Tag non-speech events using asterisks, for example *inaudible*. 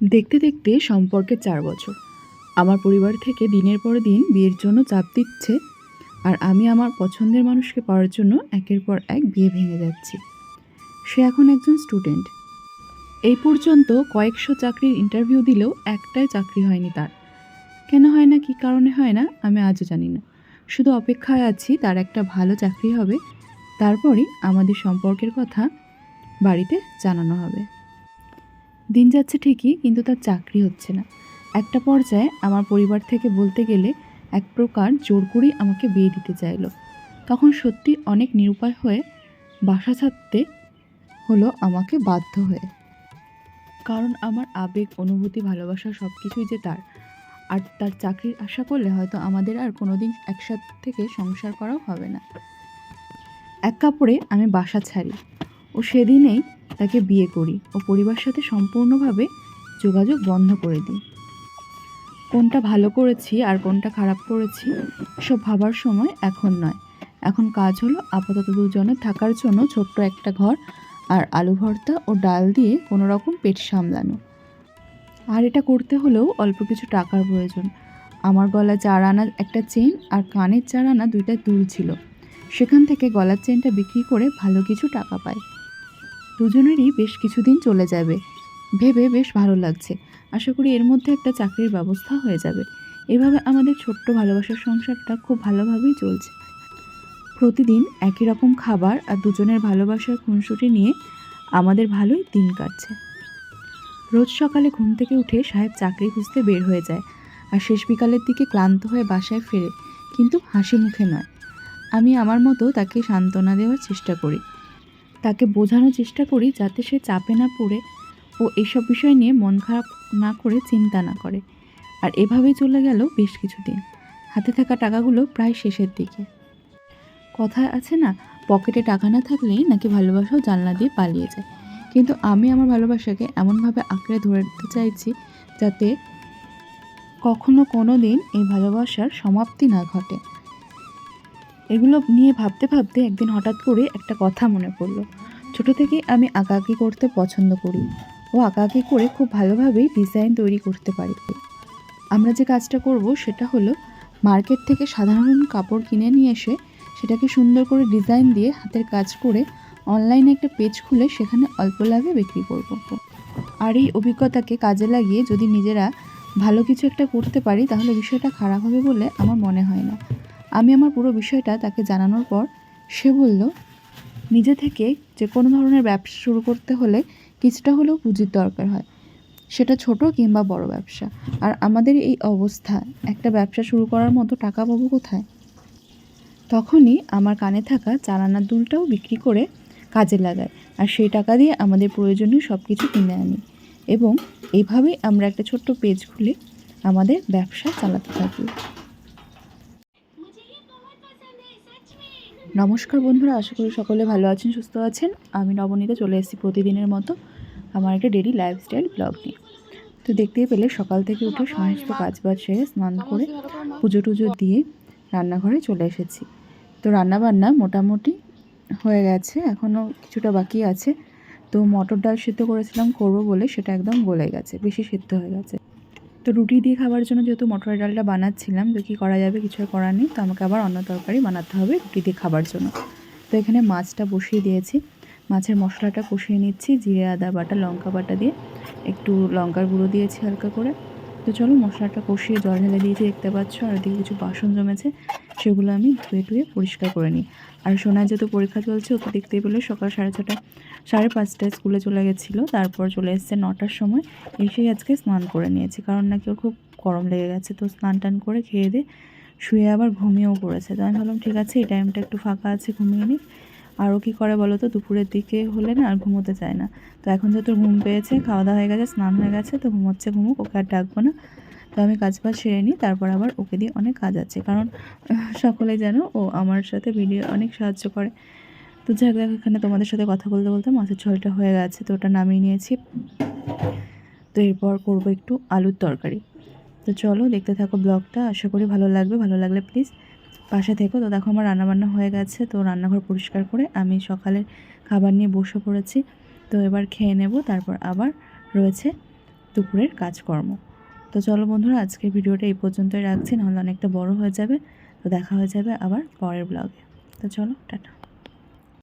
দেখতে দেখতে সম্পর্কে চার বছর। আমার পরিবার থেকে দিনের পর দিন বিয়ের জন্য চাপ দিচ্ছে আর আমি আমার পছন্দের মানুষকে পাওয়ার জন্য একের পর এক বিয়ে ভেঙে যাচ্ছি। সে এখন একজন স্টুডেন্ট। এই পর্যন্ত কয়েকশো চাকরির ইন্টারভিউ দিলেও একটাই চাকরি হয়নি তার। কেন হয় না, কী কারণে হয় না, আমি আজও জানি না। শুধু অপেক্ষায় আছি তার একটা ভালো চাকরি হবে, তারপরই আমাদের সম্পর্কের কথা বাড়িতে জানানো হবে। দিন যাচ্ছে ঠিকই, কিন্তু তার চাকরি হচ্ছে না। একটা পর্যায়ে আমার পরিবার থেকে বলতে গেলে এক প্রকার জোর করেই আমাকে বিয়ে দিতে চাইলো। তখন সত্যি অনেক নিরুপায় হয়ে বাসা ছাড়তে হলো আমাকে বাধ্য হয়ে। কারণ আমার আবেগ, অনুভূতি, ভালোবাসা সব কিছুই যে তার। আর তার চাকরির আশা করলে হয়তো আমাদের আর কোনো দিন একসাথে থেকে সংসার করাও হবে না। এক কাপড়ে আমি বাসা ছাড়ি। ও সেদিনেই তাকে বিয়ে করি ও পরিবার সাথে সম্পূর্ণভাবে যোগাযোগ বন্ধ করে দিই। কোনটা ভালো করেছি আর কোনটা খারাপ করেছি সব ভাবার সময় এখন নয়। এখন কাজ হলো আপাতত দুজনে থাকার জন্য ছোট্ট একটা ঘর আর আলু ভর্তা ও ডাল দিয়ে কোনো রকম পেট সামলানো। আর এটা করতে হলেও অল্প কিছু টাকার প্রয়োজন। আমার গলা চার আনা একটা চেন আর কানের চার আনা দুইটা দুল ছিল। সেখান থেকে গলার চেনটা বিক্রি করে ভালো কিছু টাকা পাই। দুজনেরই বেশ কিছুদিন চলে যাবে। ভেবে বেশ ভালো লাগছে। আশা করি এর মধ্যে একটা চাকরির ব্যবস্থা হয়ে যাবে। এভাবে আমাদের ছোট্ট ভালোবাসার সংসারটা খুব ভালোভাবেই চলছে। প্রতিদিন একই রকম খাবার আর দুজনের ভালোবাসার খুনসুটি নিয়ে আমাদের ভালোই দিন কাটছে। রোজ সকালে ঘুম থেকে উঠে সাহেব চাকরি খুঁজতে বের হয়ে যায় আর শেষ বিকালের দিকে ক্লান্ত হয়ে বাসায় ফেরে, কিন্তু হাসি মুখে নয়। আমি আমার মতো তাকে সান্ত্বনা দেওয়ার চেষ্টা করি। তাকে বোঝানোর চেষ্টা করি যাতে সে চাপে না পড়ে ও এসব বিষয় নিয়ে মন খারাপ না করে চিন্তা না করে। আর এভাবেই চলে গেল বেশ কিছুদিন। হাতে থাকা টাকাগুলো প্রায় শেষের দিকে। কথা আছে না, পকেটে টাকা না থাকলেই নাকি ভালোবাসাও জানলা দিয়ে পালিয়ে যায়। কিন্তু আমি আমার ভালোবাসাকে এমনভাবে আঁকড়ে ধরে ধরতে চাইছি যাতে কখনো কোনো দিন এই ভালোবাসার সমাপ্তি না ঘটে। এগুলো নিয়ে ভাবতে ভাবতে একদিন হঠাৎ করে একটা কথা মনে পড়ল। ছোট থেকে আমি আঁকাআঁকি করতে পছন্দ করি। ও আঁকাআঁকি করে খুব ভালোভাবেই ডিজাইন তৈরি করতে পারি। আমরা যে কাজটা করব সেটা হলো মার্কেট থেকে সাধারণ কাপড় কিনে নিয়ে এসে সেটাকে সুন্দর করে ডিজাইন দিয়ে হাতের কাজ করে অনলাইনে একটা পেজ খুলে সেখানে অল্প লাভে বিক্রি করব। আর এই অভিজ্ঞতাকে কাজে লাগিয়ে যদি নিজেরা ভালো কিছু একটা করতে পারি তাহলে বিষয়টা খারাপ হবে বলে আমার মনে হয় না। আমি আমার পুরো বিষয়টা তাকে জানানোর পর সে বলল, নিজে থেকে যে কোনো ধরনের ব্যবসা শুরু করতে হলে কিছুটা হলেও পুঁজির দরকার হয়। সেটা ছোট কিংবা বড় ব্যবসা। আর আমাদের এই অবস্থা, একটা ব্যবসা শুরু করার মতো টাকা পাবো কোথায়? তখনই আমার কানে থাকা চালানার দুলটাও বিক্রি করে কাজে লাগায়। আর সেই টাকা দিয়ে আমাদের প্রয়োজনীয় সব কিছু কিনে আনি। এবং এইভাবেই আমরা একটা ছোট্ট পেজ খুলে আমাদের ব্যবসা চালাতে থাকি। নমস্কার বন্ধুরা, আশা করি সকলে ভালো আছেন, সুস্থ আছেন। আমি নবনীতা, চলে এসেছি প্রতিদিনের মতো আমার একটা ডেলি লাইফস্টাইল ব্লগ নিয়ে। তো দেখতেই পেলে সকাল থেকে উঠে সমস্ত কাজ বাজ সেরে স্নান করে পুজো টুজো দিয়ে রান্নাঘরে চলে এসেছি। তো রান্নাবান্না মোটামুটি হয়ে গেছে এখনও কিছুটা বাকি আছে। তো মটর ডাল সিদ্ধ করেছিলাম, করব বলে সেটা একদম গলে গেছে, বেশি সিদ্ধ হয়ে গেছে। তো রুটি দিয়ে খাবার জন্য যেহেতু মটরের ডালটা বানাচ্ছিলাম, তো কি করা যাবে? কিছু করার নেই। তো আমাকে আবার অন্য তরকারি বানাতে হবে রুটি দিয়ে খাবার জন্য। তো এখানে মাছটা বসিয়ে দিয়েছি। মাছের মশলাটা কষিয়ে নিচ্ছি। জিরে, আদা বাটা, লঙ্কা বাটা দিয়ে। একটু লঙ্কার গুঁড়ো দিয়েছি হালকা করে। তো চলো, মশলাটা কষিয়ে জল ঢেলে দিয়েছি, দেখতে পাচ্ছ? আর এদিকে কিছু বাসন জমেছে, সেগুলো আমি ধুয়ে টুয়ে পরিষ্কার করে নিই। আর সোনার যেহেতু পরীক্ষা চলছে, ওকে দেখতেই পেলে, সকাল সাড়ে ছটা, সাড়ে পাঁচটায় স্কুলে চলে গেছিল, তারপর চলে এসছে নটার সময়, এসেই আজকে স্নান করে নিয়েছি, কারণ নাকি ওর খুব গরম লেগে গেছে, তো স্নান টান করে খেয়ে দিয়ে শুয়ে আবার ঘুমিয়েও পড়েছে। তো আমি ভাবলাম, ঠিক আছে, এই টাইমটা একটু ফাঁকা আছে, ঘুমিয়ে নিই আরও কী করে বলো তো? দুপুরের দিকে হলে না আর ঘুমোতে চায় না। তো এখন যেহেতু ঘুম পেয়েছে খাওয়া দাওয়া হয়ে গেছে, স্নান হয়ে গেছে, তো ঘুমোচ্ছে ঘুমুক, ওকে আর ডাকবো না। তো আমি কাজ বাজ সেরে নিই, তারপর আবার ওকে দিয়ে অনেক কাজ আছে। কারণ *laughs* সকলে জানো, ও আমার সাথে ভিডিও অনেক সাহায্য করে। তো যাক দেখ এখানে তোমাদের সাথে কথা বলতে বলতে মাছের ঝোলটা হয়ে গেছে, তো ওটা নামিয়ে নিয়েছি। তো এরপর করব একটু আলুর তরকারি। তো চলো দেখতে থাকো ব্লগটা, আশা করি ভালো লাগবে। ভালো লাগলে প্লিজ পাশে থেকো। তো দেখো আমার রান্নাবান্না হয়ে গেছে। তো রান্নাঘর পরিষ্কার করে আমি সকালের খাবার নিয়ে বসে পড়েছি। তো এবার খেয়ে নেব। তারপর আবার রয়েছে দুপুরের কাজকর্ম। তো চলো বন্ধুরা, আজকের ভিডিওটা এই পর্যন্তই রাখছি। নাহলে অনেকটা বড় হয়ে যাবে। তো দেখা হয়ে যাবে আবার পরের ব্লগে তো চলো, টাটা।